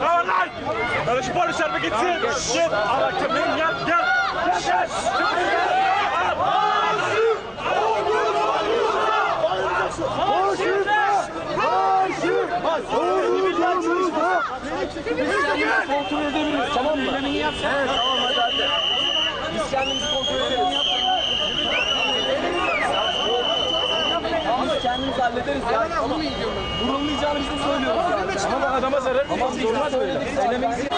Tamam lan! Hadi şu polisler bir gitsin. Git. Allah kimliğini gel. Gel. Gel. Gel. kontrol edebiliriz tamam mı? Evet tamam kendimizi kontrol ederiz. Biz kendimiz hallederiz ya. Tamam. Vurulmayacağını biz de söylüyoruz. Ama adama zarar Tamam durmaz öyle. Söylemenizi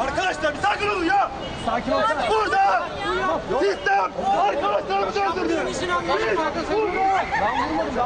Arkadaşlar bir sakin olun ya. Sakin olsana. Burada! Sistem! Arkadaşlarımızı öldürdü. Biz burada! Kırmızı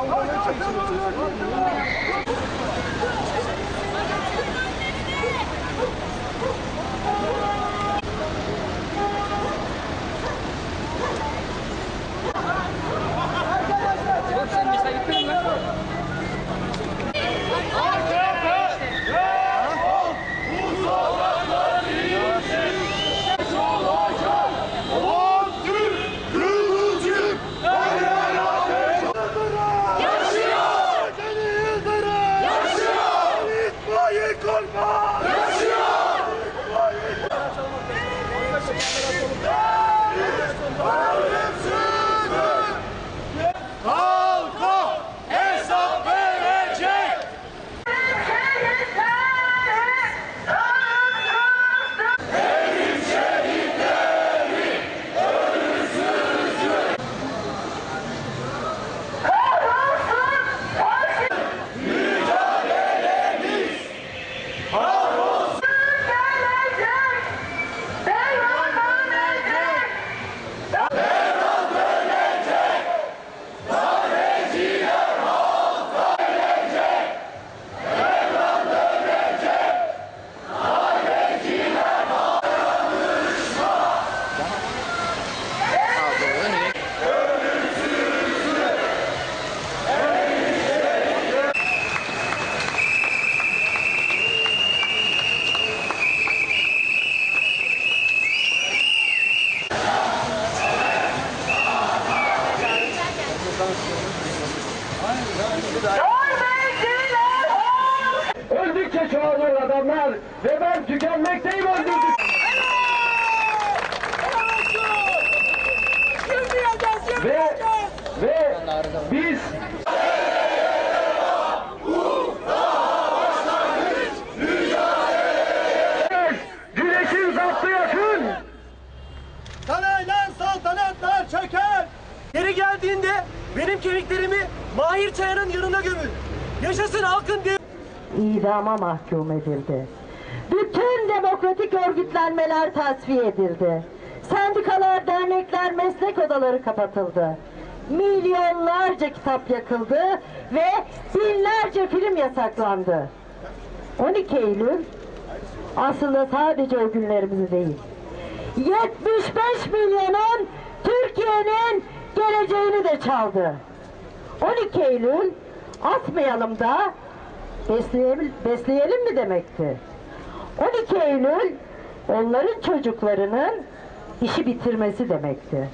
Öldükçe çoğalıyor adamlar ve ben tükenmekteyim öldürdük. Ve ve biz Güneşin zaptı yakın. Saraydan saltanatlar çöker! Geri geldiğinde benim kemiklerimi Mahir Çayar'ın yanına gömün. Yaşasın halkın diye. idama mahkum edildi. Bütün demokratik örgütlenmeler tasfiye edildi. Sendikalar, dernekler, meslek odaları kapatıldı. Milyonlarca kitap yakıldı ve binlerce film yasaklandı. 12 Eylül aslında sadece o günlerimizi değil, 75 milyonun Türkiye'nin de çaldı. 12 Eylül atmayalım da besleyelim, besleyelim mi demekti? 12 Eylül onların çocuklarının işi bitirmesi demekti.